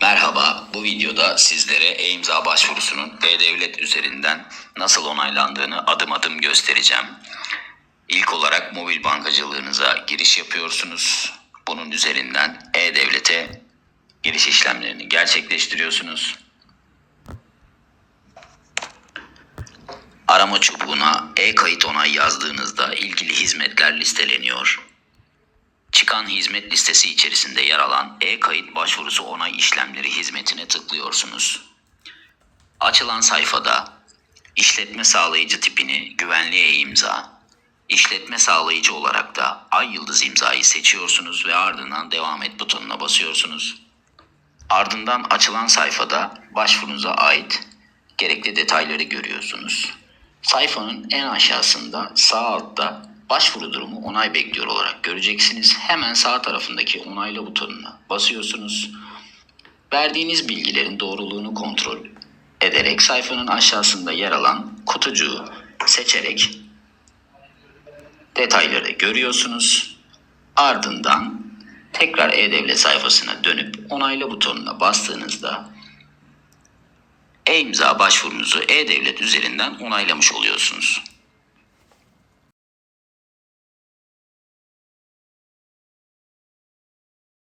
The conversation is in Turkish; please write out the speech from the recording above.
Merhaba, bu videoda sizlere e-imza başvurusunun e-devlet üzerinden nasıl onaylandığını adım adım göstereceğim. İlk olarak mobil bankacılığınıza giriş yapıyorsunuz. Bunun üzerinden e-devlete giriş işlemlerini gerçekleştiriyorsunuz. Arama çubuğuna e-kayıt onay yazdığınızda ilgili hizmetler listeleniyor. Çıkan hizmet listesi içerisinde yer alan e-kayıt başvurusu onay işlemleri hizmetine tıklıyorsunuz. Açılan sayfada işletme sağlayıcı tipini güvenli e-imza, işletme sağlayıcı olarak da ay yıldız imzayı seçiyorsunuz ve ardından devam et butonuna basıyorsunuz. Ardından açılan sayfada başvurunuza ait gerekli detayları görüyorsunuz. Sayfanın en aşağısında sağ altta başvuru durumu onay bekliyor olarak göreceksiniz. Hemen sağ tarafındaki onayla butonuna basıyorsunuz. Verdiğiniz bilgilerin doğruluğunu kontrol ederek sayfanın aşağısında yer alan kutucuğu seçerek detayları görüyorsunuz. Ardından tekrar e-devlet sayfasına dönüp onayla butonuna bastığınızda e-imza başvurunuzu e-devlet üzerinden onaylamış oluyorsunuz.